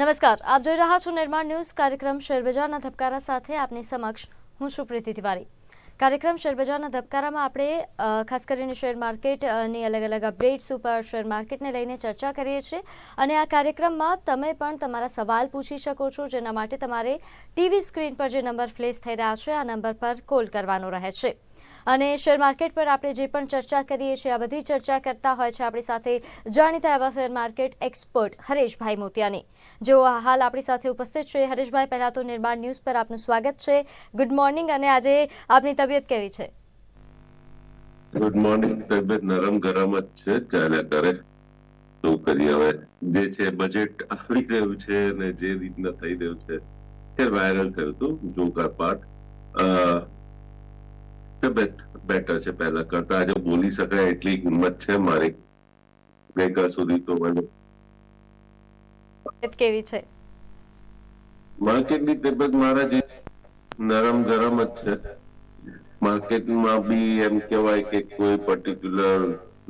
નમસ્કાર, આપ જોઈ રહ્યા છો નિર્માણ ન્યૂઝ. કાર્યક્રમ શેરબજારના ધબકારા સાથે આપની સમક્ષ હું છું તિવારી. કાર્યક્રમ શેરબજારના ધબકારામાં આપણે ખાસ કરીને શેર માર્કેટની અલગ અલગ અપડેટ્સ ઉપર, શેર માર્કેટને લઈને ચર્ચા કરીએ છીએ. અને આ કાર્યક્રમમાં તમે પણ તમારા સવાલ પૂછી શકો છો, જેના માટે તમારે ટીવી સ્ક્રીન પર જે નંબર ફ્લેશ થઈ રહ્યા છે, આ નંબર પર કોલ કરવાનો રહે છે. અને શેર માર્કેટ પર આપણે જે પણ ચર્ચા કરીએ છીએ, આ બધી ચર્ચા કરતા હોય છે આપણી સાથે જાણીતા એવા share market expert Hareshbhai Motiyani. જેઓ હાલ આપણી સાથે ઉપસ્થિત છે. હરેશભાઈ, પહેલાં તો નિર્માણ ન્યૂઝ પર આપનું સ્વાગત છે. ગુડ મોર્નિંગ અને આજે આપની તબિયત કેવી છે? Good morning. તબિયત નરમ ગરમ જ છે. ચાલ્યા કરે. શું કરીએ હવે? જે છે બજેટ આવી રહ્યું છે અને જે રીતના થઈ રહ્યું છે તે વાયરલ થયું હતું. જોકાર પાર્ટ. તબિયત બેટર છે પહેલા કરતા. આજે બોલી શકાય એટલી હિંમત છે મારી. ગઈકાલ સુધી તો મને કેવી છે? માર્કેટની તબિયત મારા જે નરમ ગરમ જ છે. માર્કેટમાં બી એમ કહેવાય કે કોઈ પર્ટિક્યુલર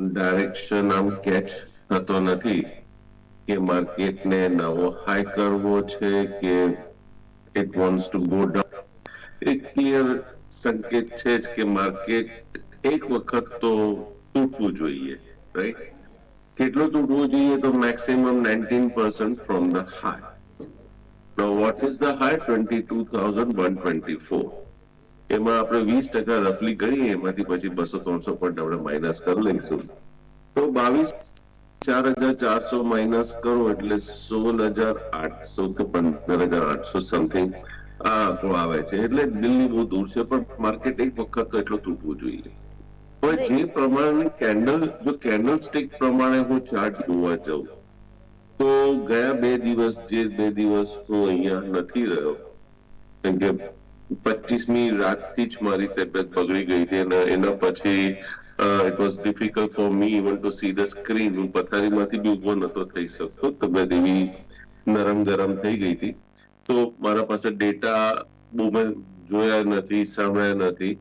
ડાયરેક્શન આમ કેચ થતો નથી કે માર્કેટને નવો હાઈ કરવો છે કે it wants to go down એક ક્લિયર સંકેત છે જ કે માર્કેટ એક વખત તો તૂટવું જોઈએ રાઈટ કેટલું તૂટવું જોઈએ તો maximum nineteen percent from the high Now, what is the high? 22,124. એમાં આપણે વીસ ટકા રફલી કરીએ એમાંથી પછી બસો ત્રણસો પોઈન્ટ આપણે માઇનસ કરી લઈશું તો બાવીસ ચાર હજાર ચારસો માઇનસ કરો એટલે સોળ હજાર આઠસો કે પંદર હજાર આઠસો સમથિંગ આવે છે. એટલે દિલ્હી બહુ દૂર છે પણ માર્કેટ એક વખત તો એટલું તૂટવું જોઈએ. હવે જે પ્રમાણે કેન્ડલ જો કેન્ડલ સ્ટિક પ્રમાણે હું ચાર્ટ જોવા જાઉં તો ગયા બે દિવસ જે બે દિવસ હું અહીંયા નથી રહ્યો કેમ કે પચીસમી રાતથી જ મારી તબિયત બગડી ગઈ હતી અને એના પછી it was difficult for me even to see the screen હું પથારીમાંથી બી ઊભો નતો થઈ શકતો. તબિયત એવી નરમ ગરમ થઈ ગઈ હતી. તો મારા પાસે ડેટા બહુ મેં જોયા નથી, સાંભળ્યા નથી.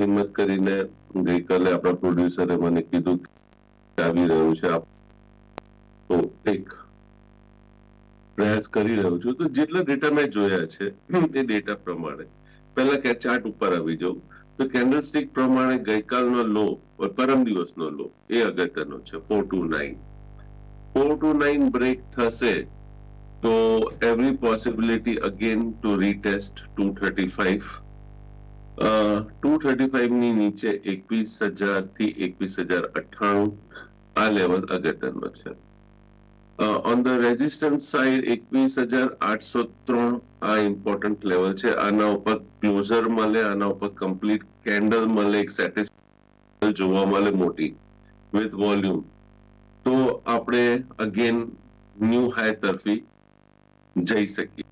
હિંમત કરીને ગઈકાલે આપણા પ્રોડ્યુસરે મને કીધું કે આવી રહ્યું છે તો એક પ્રયાસ કરી રહ્યો છું. તો જેટલા ડેટા મેં જોયા છે, એ ડેટા પ્રમાણે. પહેલા કે ચાર્ટ ઉપર આવી જાઉં. તો કેન્ડલસ્ટિક પ્રમાણે ગઈકાલનો લો પરમ દિવસનો લો એ અગત્યનો છે four two nine four two nine break થશે again to retest two thirty five two thirty ફાઈવની નીચે એકવીસ હજારથી એકવીસ હજાર અઠ્ઠાણું આ લેવલ અગત્યનો છે. ઓન ધ રેઝિસ્ટન્સ સાઈડ એકવીસ હજાર આઠસો ત્રણ આ ઇમ્પોર્ટન્ટ લેવલ છે. આના ઉપર ક્લોઝર મળે, આના ઉપર કમ્પ્લીટ કેન્ડલ મળે, એક સેટિસ્ફાઈડ જોવા મળે મોટી વિથ વોલ્યુમ તો આપણે અગેન ન્યૂ હાઈ તરફી જઈ શકીએ.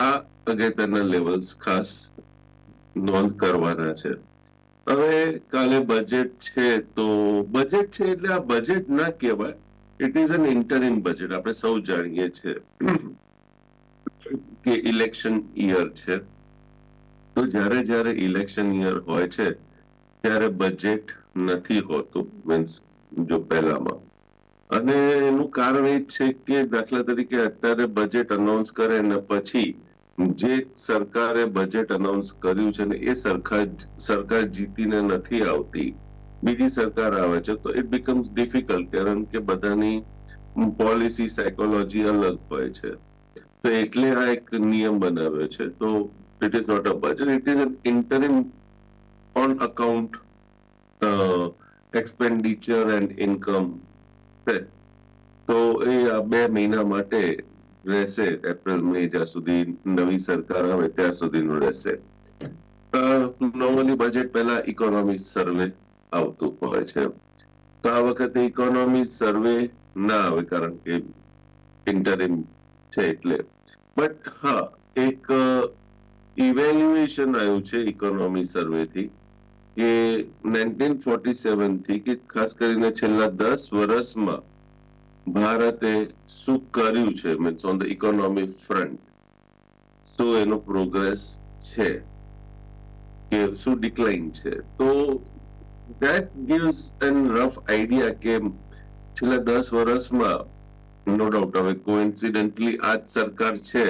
આ અગત્યના લેવલ્સ ખાસ નોંધ કરવાના છે. હવે કાલે બજેટ છે તો બજેટ છે એટલે આ બજેટ ના કહેવાય. It is an interim budget આપણે સૌ જાણીએ છીએ કે ઇલેક્શન યર છે. તો જ્યારે જ્યારે ઇલેક્શન યર હોય છે, ત્યારે બજેટ નથી હોતું મીન્સ જો પહેલામાં. અને એનું કારણ એ છે કે દાખલા તરીકે અત્યારે બજેટ અનાઉન્સ કરે ને પછી જે સરકારે બજેટ અનાઉન્સ કર્યું છે ને એ સરકાર સરકાર જીતીને નથી આવતી, બીજી સરકાર આવે છે, તો ઇટ બીકમ્સ ડિફિકલ્ટ કારણ કે બધાની પોલિસી સાયકોલોજી અલગ હોય છે. તો એટલે આ એક નિયમ બનાવ્યો છે. તો it is not a budget it is an interim on account expenditure and income તો એ આ બે મહિના માટે રહેશે એપ્રિલ, મે જ્યાં સુધી નવી સરકાર આવે ત્યાં સુધીનું રહેશે. નોર્મલી બજેટ પહેલા ઇકોનોમી સર્વે આવતું હોય છે. તો આ વખતે ઇકોનોમી સર્વે ના આવે કારણ કે ઇન્ટરિમ છે એટલે. બટ હા, એક ઇવેલ્યુએશન આવ્યું છે ઇકોનોમી સર્વે થી કે નાઇન્ટીન ફોર્ટી કે ખાસ કરીને છેલ્લા દસ વર્ષમાં ભારતે શું કર્યું છે? Means on the economic front શું એનો પ્રોગ્રેસ છે? કે શું ડિક્લાઇન છે? તો that gives an rough idea કે છેલ્લા દસ વર્ષમાં નો ડાઉટ હવે કોઇન્સિડન્ટલી આ જ સરકાર છે,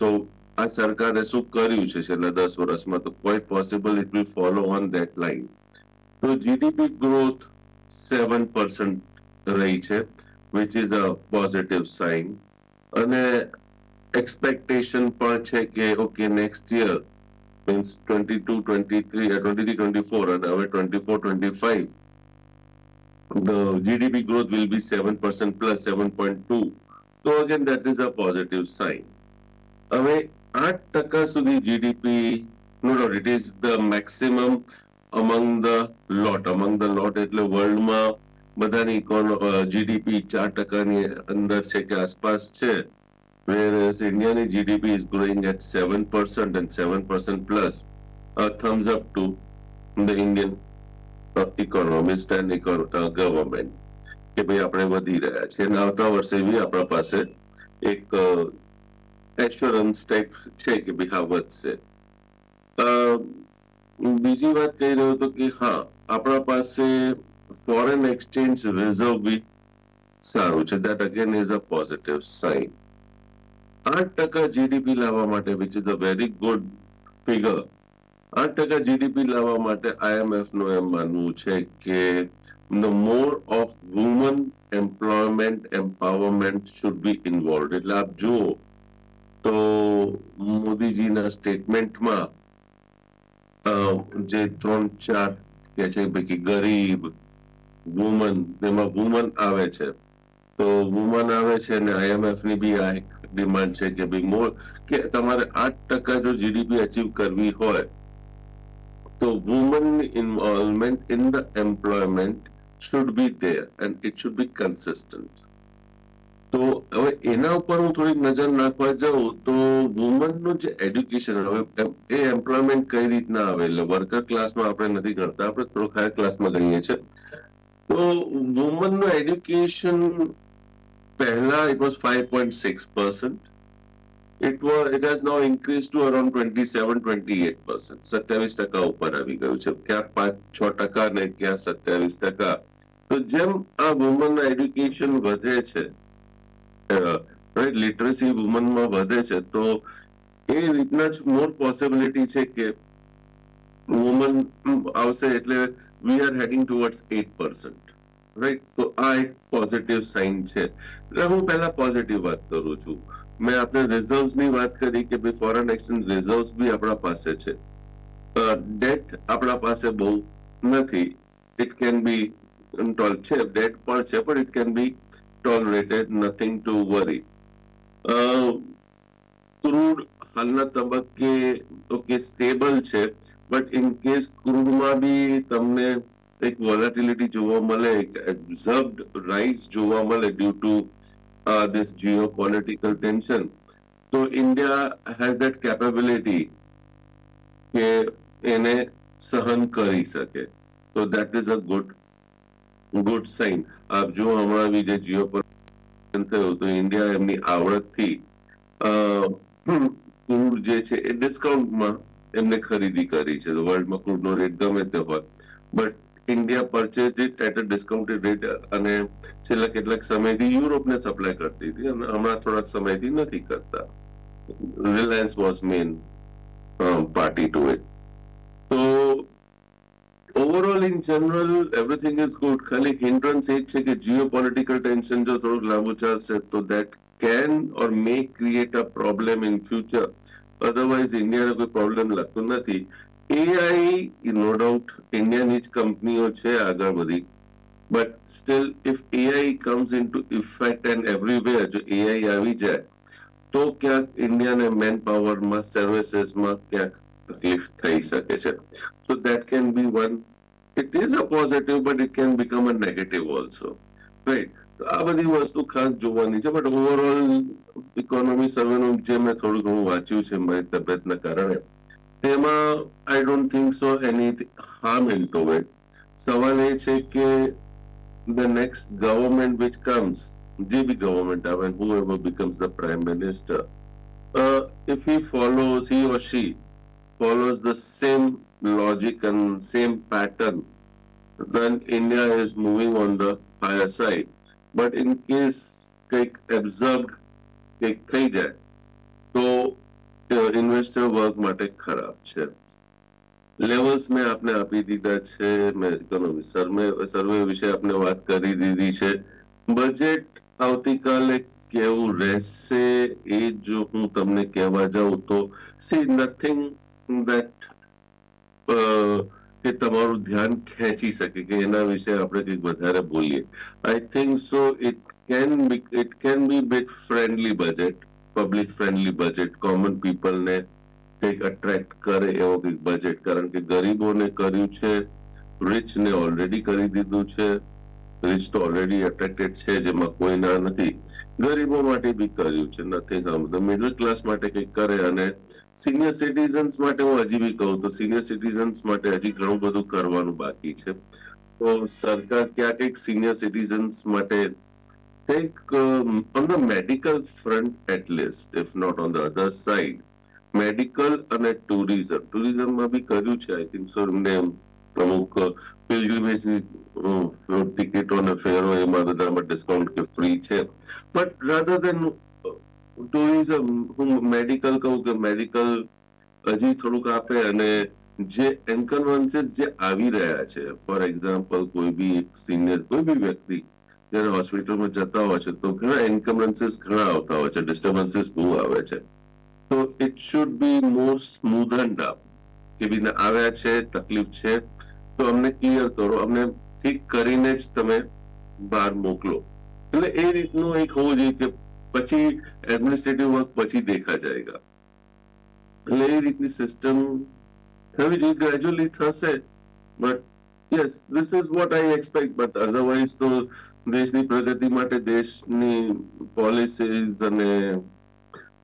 તો આ સરકારે શું કર્યું છે છેલ્લા દસ વર્ષમાં તો quite possible it will follow on that line તો જીડીપી ગ્રોથ સેવન પર્સન્ટ રહી છે which is a positive sign અને એક્સપેક્ટેશન પણ છે કે okay next year means twenty two twenty three twenty three twenty four અને હવે twenty four twenty five the GDP growth will be 7% plus 7.2. So again, that is a positive sign. હવે આઠ ટકા સુધી GDP no doubt it is the maximum among the lot among the lot એટલે વર્લ્ડમાં બધાની GDP ચાર ટકાની અંદર છે કે આસપાસ છે. Whereas ઇન્ડિયાની GDP is growing at 7% and 7% plus. A thumbs up to the Indian economist and government કે ભાઈ આપણે વધી રહ્યા છીએ. અને આવતા વર્ષે બી આપણા પાસે એક એશ્યોરન્સ ટાઈપ છે કે ભાઈ હા, વધશે. બીજી વાત કહી રહ્યો હતો કે હા, આપણા પાસે ફોરેન એક્સચેન્જ રિઝર્વ બી સારું છે. That again is a positive sign આઠ ટકા જીડીપી લાવવા માટે which is a very good figure આઠ ટકા જીડીપી લાવવા માટે આઈએમએફનું એમ માનવું છે કે the more of woman employment empowerment should be involve એટલે આપ જુઓ તો મોદીજીના સ્ટેટમેન્ટમાં જે ત્રણ ચાર કે છે કે ગરીબ વુમન તેમાં વુમન આવે છે. તો વુમન આવે છે અને આઈએમએફની બી આ એક ડિમાન્ડ છે કે ભાઈ મોર કે તમારે આઠ ટકા જો જીડીપી અચીવ કરવી હોય, તો woman involvement in the employment should be there and it should be consistent. તો હવે એના ઉપર હું થોડીક નજર નાખવા જાઉં તો વુમનનું જે એડ્યુકેશન હવે એ એમ્પ્લોયમેન્ટ કઈ રીતના આવે એટલે વર્કર ક્લાસમાં આપણે નથી ગણતા આપણે થોડુંક હાયર ક્લાસમાં ગણીએ છીએ. તો વુમનનું એડ્યુકેશન પહેલા it was five point six percent it was it has now increased to around 27 28 percent. સત્યાવીસ ટકા ઉપર આવી ગયું છે. ક્યાં પાંચ, છ ટકા ને ક્યાં સત્યાવીસ ટકા? તો જેમ આ વુમન એડ્યુકેશન વધે છે લિટરસી વુમનમાં વધે છે, તો એ રીતના જ મોર પોસિબિલિટી છે કે વુમન આવશે એટલે we are heading towards eight percent right તો આ એક પોઝિટિવ સાઇન છે. એટલે હું પહેલા પોઝિટિવ વાત કરું છું. મેં આપણે રિઝર્વની વાત કરી કે ભાઈ ફોરેન એક્સચેન્જ રિઝર્વ્સ બી આપણા પાસે છે. ડેટ આપણા પાસે બહુ નથી. ઇટ કેન બી ટોલ છે ડેટ પણ છે, પણ it can be tolerated nothing to worry crude હાલના તબક્કે ઓકે સ્ટેબલ છે બટ ઇન કેસ ક્રૂડમાં બી તમને એક વોલેટિલિટી જોવા મળે, એક એબ્ઝર્વડ રાઇઝ જોવા મળે due to this geopolitical tension. So India has that capability કે એને સહન કરી શકે તો that is a good good sign આપ જો હમણાં બી જે જીઓપોલિટિકલ થયું તો ઇન્ડિયા એમની આવડતથી ક્રૂડ જે છે એ ડિસ્કાઉન્ટમાં એમને ખરીદી કરી છે. વર્લ્ડમાં ક્રૂડનો રેટ ગમે તે હોય. But India purchase it at a discounted rate અને છેલ્લા કેટલાક સમયથી યુરોપને સપ્લાય કરતી હતી અને હમણાં થોડાક સમયથી નથી કરતા. Reliance was main party to it તો overall in general everything is good ખાલી હિન્ડ્રન્સ એ છે કે જીઓ પોલિટિકલ ટેન્શન જો થોડુંક લાંબુ ચાલશે તો that can or may create a problem in future otherwise ઇન્ડિયાને કોઈ પ્રોબ્લેમ લાગતો નથી એઆઈ નો ડાઉટ ઇન્ડિયાની જ કંપનીઓ છે આગળ બધી but still if AI comes in to effect and everywhere જો એઆઈ આવી જાય તો ક્યાંક ઇન્ડિયાને મેન પાવરમાં સર્વિસીસમાં ક્યાંક તકલીફ થઈ શકે છે so that can be one it is a positive but it can become a negative also right તો આ બધી વસ્તુ ખાસ જોવાની છે બટ ઓવરઓલ ઇકોનોમી સર્વેનું જે મેં થોડું ઘણું વાંચ્યું છે મારી તબિયતના કારણે તેમાં I don't think so any harm in to it સવાલ એ છે કે the next government which comes, GB government, I mean, whoever becomes the prime minister, uh, if he follows, he or she follows the same logic and same pattern, then India is moving on the higher side. But in case કંઈક observe કંઈક થઈ જાય તો investor work માટે ખરાબ છે levels મેં આપને આપી દીધા છે મેં સર્વે સર્વે વિશે આપને વાત કરી દીધી છે બજેટ આવતીકાલે કેવું રહેશે એ જો હું તમને કહેવા જાઉં તો સી નથિંગ દેટ કે તમારું ધ્યાન ખેંચી શકે કે એના વિશે આપણે કંઈક વધારે બોલીએ. I think so it can be it can be bit friendly budget public friendly budget common પીપલને કંઈક અટ્રેક્ટ કરે એવો કંઈક બજેટ કારણ કે ગરીબોને કર્યું છે રિચને ઓલરેડી કરી દીધું છે. રિચ તો ઓલરેડી એટ્રેક્ટેડ છે, જેમાં કોઈ ના નથી. ગરીબો માટે બી કર્યું છે નથિંગ તો મિડલ ક્લાસ માટે કંઈક કરે અને સિનિયર સિટીઝન્સ માટે હું હજી બી કહું તો સિનિયર સિટીઝન્સ માટે હજી ઘણું બધું કરવાનું બાકી છે. તો સરકાર ક્યાં કંઈક સિનિયર સિટીઝન્સ માટે કંઈક on the medical front at least if not on the other side medical અને ટુરિઝમ ટુરિઝમમાં બી કર્યું છે આઈ થિંક સો એમને અમુક પિલગ્રીમેજની ટિકિટો અને ફેરો એમાં બધામાં ડિસ્કાઉન્ટ કે ફ્રી છે. બટ રાધર દેન ટુરિઝમ હું મેડિકલ કહું કે મેડિકલ હજી થોડુંક આપે અને જે એન્કનવન્સીસ જે આવી રહ્યા છે ફોર એક્ઝામ્પલ કોઈ બી સિનિયર કોઈ બી વ્યક્તિ જ્યારે હોસ્પિટલમાં જતા હોય છે, તો ઘણા એન્કમરન્સીસ ઘણા આવતા હોય છે ડિસ્ટર્બન્સીસ બહુ આવે છે. તો it should be more smoothen up કે બી આવ્યા છે, તકલીફ છે, તો અમને ક્લિયર કરો. અમને ઠીક કરીને જ તમે બહાર મોકલો. એટલે એ રીતનું એક હોવું જોઈએ કે પછી એડમિનિસ્ટ્રેટિવ વર્ક પછી દેખા જાયગા. એટલે એ રીતની સિસ્ટમ થવી જોઈએ ગ્રેજ્યુઅલી થશે. But yes this is what I expect but otherwise તો દેશની પ્રગતિ માટે દેશની પોલિસીઝ અને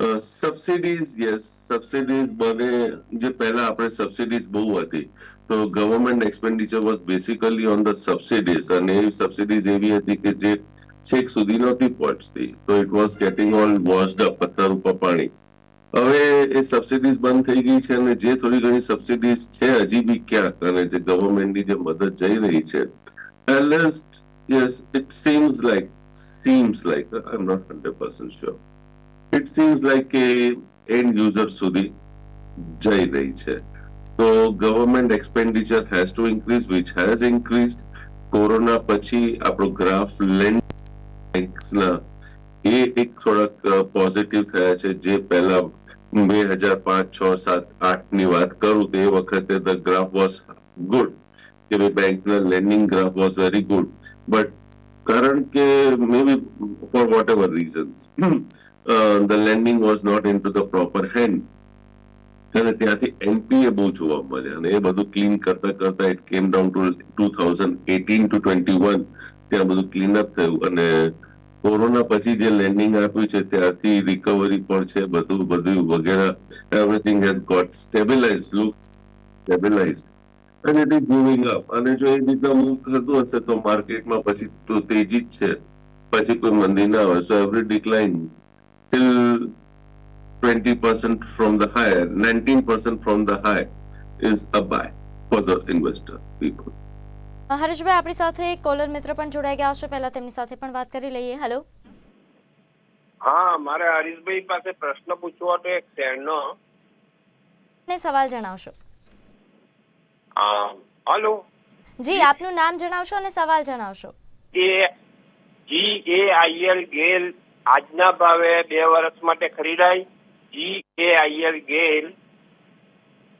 સબસિડીઝ યસ સબસિડીઝ બને, જે પહેલા આપણે સબસિડીઝ બહુ હતી. તો government expenditure was basically on the subsidies અને એ સબસિડીઝ એવી હતી કે જે છેક સુધી નહોતી પહોંચતી. તો it was getting all washed up પથ્થર ઉપર પાણી. હવે એ સબસિડીઝ બંધ થઈ ગઈ છે અને જે થોડી ઘણી સબસિડીઝ છે, હજી બી ક્યાંક અને જે ગવર્મેન્ટની જે મદદ જઈ રહી છે. At least, yes, it seems like seems like, i'm not 100% sure. It seems like કે એન્ડ યુઝર સુધી જઈ રહી છે. તો government expenditure has to increase which has increased. Corona પછી આપણો ગ્રાફ લેન્ડ બેંક્સના એ એક થોડાક પોઝિટિવ થયા છે. જે પહેલા બે હજાર પાંચ, છ, સાત આઠની વાત કરું તો વખતે ધ ગ્રાફ વોઝ ગુડ કે ભાઈ બેંકના landing graph was very good but કારણ કે maybe for whatever reasons the lending was not in to the proper hand અને ત્યાંથી એનપીએ બહુ જોવા મળે અને એ બધું ક્લીન કરતા કરતા it came down to two thousand eighteen to twenty one ત્યાં બધું ક્લીન અપ થયું. અને કોરોના પછી જે લેન્ડિંગ આપ્યું છે ત્યારથી રિકવરી પણ છે, બધું બધું વગેરે everything has got stabilize look stabilize અને ઇટ ઇઝ મૂવિંગ અપ અને જો એ રીતના મૂવ થતું હશે, તો માર્કેટમાં પછી તો તેજી જ છે. પછી કોઈ મંદી ના હોય. So every decline percent from the higher nineteen percent from the high is a buy for the investor people Hareshbhai આપણી સાથે કોલર મિત્ર પણ જોડાઈ ગયા છે પહેલા તેમની સાથે પણ વાત કરી લઈએ. હેલો હા મારે હરીશભાઈ પાસે પ્રશ્ન પૂછવો હતો એક શેરનો. ને સવાલ જણાવશો. અ, હલો. જી આપનું નામ જણાવશો અને સવાલ જણાવશો. એ જી એ આઈએલ ગેલ આજના ભાવે બે વર્ષ માટે ખરીદાય. જી કે આઈએલ ગેલ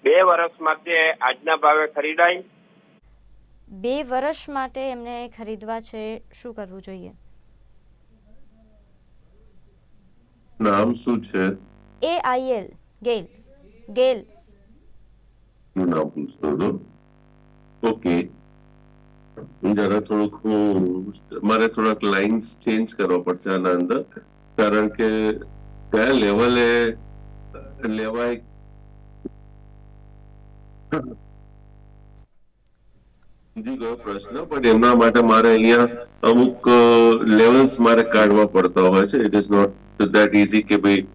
બે વર્ષ માટે આજના ભાવે ખરીદાય. બે વર્ષ માટે એમને ખરીદવા છે શું કરવું જોઈએ? નામ શું છે? એ આઈએલ ગેલ ગેલ. નું નામ પૂછતો હતો. ઓકે. જરા થોડુંક મારે થોડાક લાઇન્સ ચેન્જ કરવા પડશે આના અંદર. કારણ કે કયા લેવલે લેવાય? સમજી ગયો પ્રશ્ન? પણ એમના માટે મારે અહીંયા અમુક લેવલ્સ મારે કાઢવા પડતા હોય છે. It is not that easy કે ભાઈ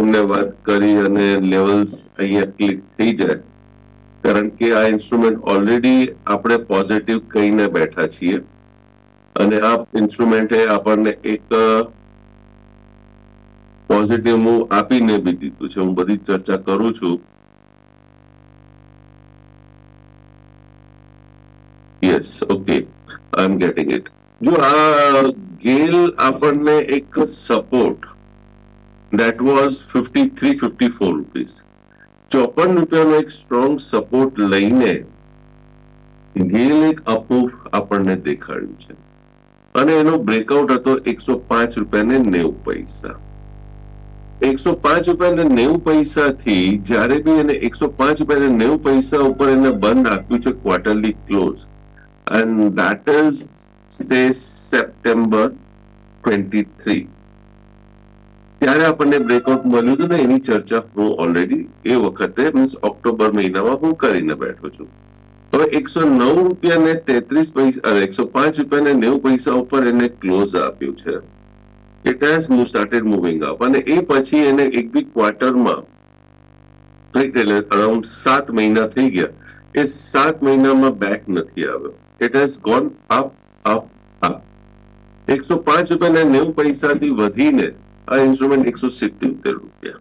એમને વાત કરી અને લેવલ્સ અહીંયા ક્લિક થઈ જાય. કારણ કે આ ઇન્સ્ટ્રુમેન્ટ ઓલરેડી આપણે પોઝિટિવ કહીને બેઠા છીએ. અને આ ઇન્સ્ટ્રુમેન્ટે આપણને એક પોઝિટિવ મૂવ આપીને બી દીધું છે. હું બધી ચર્ચા કરું છું. Yes okay I am getting it જો આ ગેલ આપણને એક સપોર્ટ that was 53 54 rupees. ચોપન રૂપિયાનો એક સ્ટ્રોંગ સપોર્ટ લઈને ગેલ એક અપૂફ આપણને દેખાડ્યું છે. અને એનો બ્રેકઆઉટ હતો એકસો પાંચ રૂપિયા ને નેવું પૈસા. એકસો પાંચ રૂપિયા ને નેવું પૈસા થી જ્યારે બી એને એકસો પાંચ રૂપિયા ને નેવું પૈસા ઉપર એને બંધ આપ્યું છે quarterly close end that is, say twenty 23 ત્યારે આપણને બ્રેકઆઉટ મળ્યું હતું ને એની ચર્ચા હું ઓલરેડી એ વખતે મીન્સ ઓક્ટોબર મહિનામાં હું કરીને બેઠો છું. તો એકસો નવ રૂપિયા ને તેત્રીસ પૈસા એકસો પાંચ રૂપિયા ને નેવું પૈસા ઉપર એને ક્લોઝ આપ્યું છે. ઇટ હેઝ મુ સ્ટાર્ટેડ મૂવિંગ અપ અને એ પછી એને એક બી ક્વાર્ટરમાં અરાઉન્ડ સાત મહિના થઈ ગયા. એ સાત મહિનામાં બેક નથી આવ્યો. It has gone up up up એકસો પાંચ રૂપિયા નેવું પૈસાથી વધીને આ ઇન્સ્ટ્રુમેન્ટ એકસો સિત્યોતેર રૂપિયા.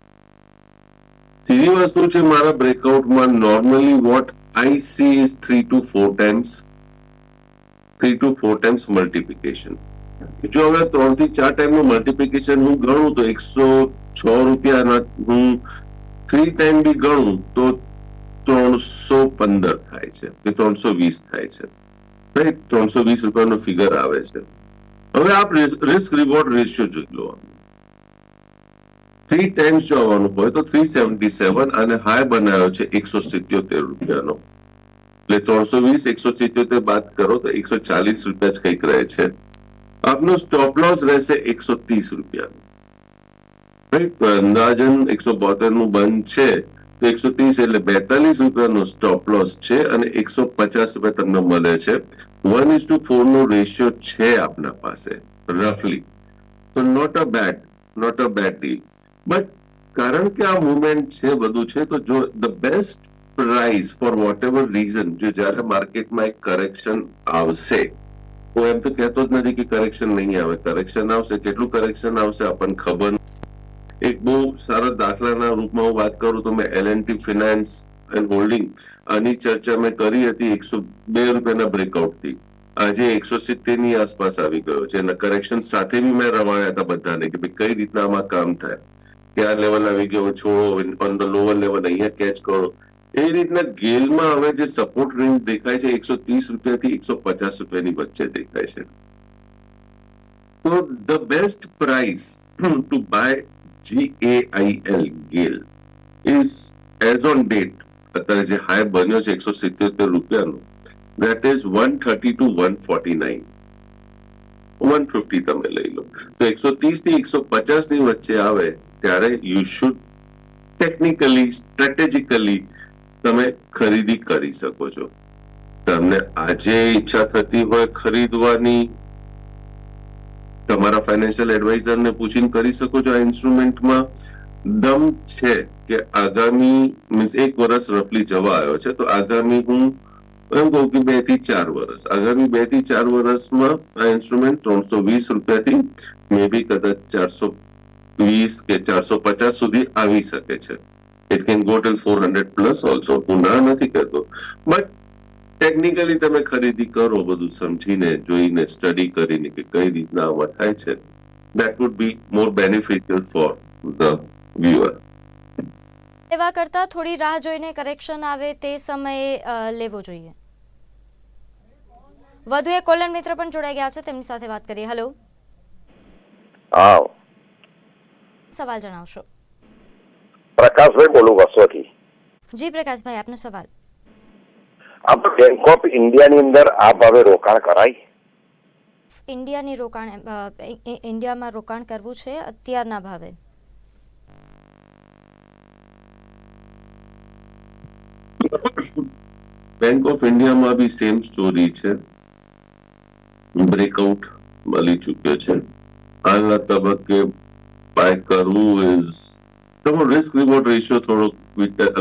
સીધી વસ્તુ છે મારા બ્રેકઆઉટમાં normally what I see is three two four times three two four times multiplication જો હવે ત્રણથી ચાર ટાઈમનું નું હું ગણું તો એકસો છ રૂપિયા હું થ્રી ટાઈમ બી ગણું તો ત્રણસો પંદર થાય છે, કે ત્રણસો વીસ થાય છે. રાઈટ ત્રણસો વીસ રૂપિયાનો ફિગર આવે છે. હવે આપ રિસ્ક રિવોર્ડ રેશિયો જોઈ લો. થ્રી ટાઈમ્સ જો હોય તો થ્રી સેવન્ટી સેવન અને હાઈ બનાવ્યો છે એકસો સિત્યોતેર રૂપિયાનો. એટલે ત્રણસો વીસ, એકસો સિત્યોતેર બાદ કરો તો એકસો ચાલીસ રૂપિયા જ કંઈક રહે છે. આપનો સ્ટોપ લોસ રહેશે એકસો ત્રીસ રૂપિયા અંદાજન એકસો બોતેરનું બંધ છે. તો એકસો ત્રીસ એટલે બેતાલીસ રૂપિયાનો સ્ટોપ લોસ છે અને એકસો પચાસ રૂપિયા તમને મળે છે. વન ઇઝ ટુ ફોર નો રેશિયો છે આપના પાસે રફલી તો not a bad not a bad deal but કારણ કે આ મુવમેન્ટ છે બધું છે, તો જો the best price for whatever reason જો જ્યારે માર્કેટમાં એક કરેક્શન આવશે, હું એમ તો કહેતો જ નથી કે કરેક્શન નહીં આવે. કરેક્શન આવશે, કેટલું કરેક્શન આવશે આપણને ખબર એક બહુ સારા દાખલાના રૂપમાં હું વાત કરું તો મેં L and T finance and holding આની ચર્ચા મેં કરી હતી એકસો બે રૂપિયાના બ્રેકઆઉટથી આજે એકસો સિત્તેરની આસપાસ આવી ગયો છે અને કરેક્શન સાથે બી મેં રમાયા હતા બધાને કે ભાઈ કઈ રીતના આમાં કામ થાય? ક્યાં લેવલ આવી ગયો છો? ઓન ધ લોઅર લેવલ અહીંયા કેચ કરો. એ રીતના ગેલમાં હવે જે સપોર્ટ રેન્જ દેખાય છે એકસો ત્રીસ રૂપિયાથી એકસો પચાસ રૂપિયાની વચ્ચે દેખાય છે. તો the best price to buy G A I L GAIL is as on date અત્યારે જે હાઈ બન્યો છે એકસો સિત્યોતેર રૂપિયાનો. That is 130 to 149 150 તમે લઈ લો. તો 130 થી 150 ની વચ્ચે આવે, ત્યારે યુ શુડ ટેકનિકલી સ્ટ્રેટેજિકલી તમે ખરીદી કરી શકો છો. તમને આજે ઈચ્છા થતી હોય ખરીદવાની, તમારા ફાઇનાન્શિયલ એડવાઇઝરને પૂછીને કરી શકો છો આ ઇન્સ્ટ્રુમેન્ટમાં દમ છે કે આગામી મીન્સ એક વર્ષ રફલી જવા આવ્યો છે, તો આગામી હું એમ કહું કે બેથી ચાર વર્ષ આગામી બેથી ચાર વર્ષમાં આ ઇન્સ્ટ્રુમેન્ટ ત્રણસો વીસ રૂપિયાથી મે બી કદાચ ચારસો વીસ કે ચારસો પચાસ સુધી આવી શકે છે. It can go till four hundred plus also હું ના નથી કહેતો. બટ ટેકનિકલી તમે ખરીદી કરો, બધું સમજીને, જોઈને સ્ટડી કરીને કે કઈ રીતના આમાં થાય છે. That would be more beneficial for the viewer એવા કરતા થોડી રાહ જોઈને કરેક્શન આવે તે સમયે લેવો જોઈએ. વધુ એક કોલર મિત્ર પણ જોડાઈ ગયા છે તેમની સાથે વાત કરીએ. હેલો હા. સવાલ જણાવશો. પ્રકાશભાઈ બોલું વસવાથી જી પ્રકાશભાઈ આપનો સવાલ. આપણે બેંક ઓફ ઇન્ડિયાની અંદર આ ભાવે રોકાણ કરાય? ઇન્ડિયાની રોકાણ ઇન્ડિયામાં રોકાણ કરવું છે અત્યારના ભાવે? બેંક ઓફ ઇન્ડિયામાં બી સેમ સ્ટોરી છે. બ્રેકઆઉટ મળી ચૂક્યો છે. હાલના તબક્કે બાય કરવું ઇઝ તમારો રિસ્ક રિવોર્ડ રેશિયો થોડો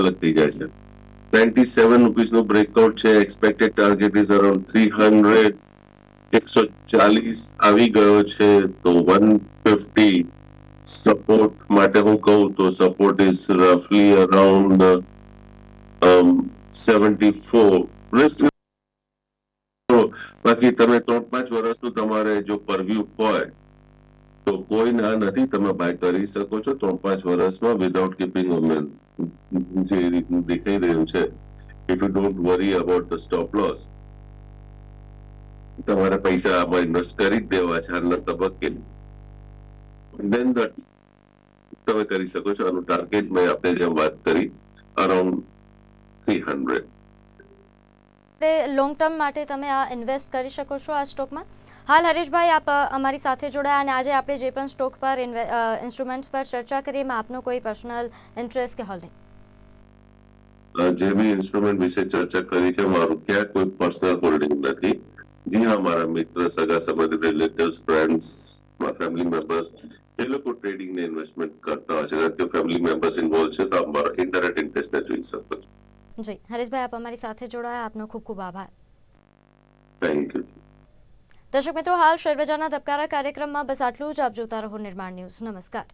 અલગ થઈ જાય છે. નાઇન્ટી સેવન રૂપીસ નો બ્રેકઆઉટ છે. Expected target is around three hundred એકસો ચાલીસ આવી ગયો છે. તો વન ફિફ્ટી સપોર્ટ માટે હું કહું તો સપોર્ટ ઇઝ રફલી અરાઉન્ડ સેવન્ટી ફોર બાકી તમે ત્રણ પાંચ વર્ષનું તમારે જો પરવ્યુ હોય, તો કોઈ ના નથી, તમે બાય કરી શકો છો ત્રણ પાંચ વર્ષમાં વિધાઉટ કીપિંગ જે રીતનું દેખાઈ રહ્યું છે. If you don't worry about the stop loss તમારે પૈસા આમાં ઇન્વેસ્ટ કરી જ દેવા છે હાલના તબક્કે. દેન ધ તમે કરી શકો છો આનું ટાર્ગેટ મેં આપણે જેમ વાત કરી અરાઉન્ડ થ્રી હંડ્રેડ આપણે લોંગ ટર્મ માટે તમે આ ઇન્વેસ્ટ કરી શકો છો આ સ્ટોકમાં હાલ હરીશભાઈ, આપ અમારી સાથે જોડાયા અને આજે આપણે જે પણ સ્ટોક પર ઇન્સ્ટ્રુમેન્ટ્સ પર ચર્ચા કરી, એમાં આપનો કોઈ પર્સનલ ઇન્ટરેસ્ટ કે હોલ્ડિંગ જે બી ઇન્સ્ટ્રુમેન્ટ વિશે ચર્ચા કરી છે, મારું ક્યાં કોઈ પર્સનલ હોલ્ડિંગ નથી. જી હા, મારા મિત્ર, સગા સંબંધી રિલેટિવ્સ ફ્રેન્ડ્સ ફેમિલી મેમ્બર્સ એ લોકો ટ્રેડિંગ ને ઇન્વેસ્ટમેન્ટ કરતા હોય છે. ફેમિલી મેમ્બર્સ ઇન્વોલ્વ છે, તો અમારો ઇન્ટરનેટ ઇન્ટરેસ્ટ જોઈ શકો છો. જી હરીશભાઈ આપ અમારી સાથે જોડાયા. આપનો ખૂબ ખૂબ આભાર. થેન્ક યુ દર્શક મિત્રો હાલ શેરબજારના ધબકારા કાર્યક્રમમાં બસ આટલું જ. આપ જોતા રહો નિર્માણ ન્યૂઝ. નમસ્કાર.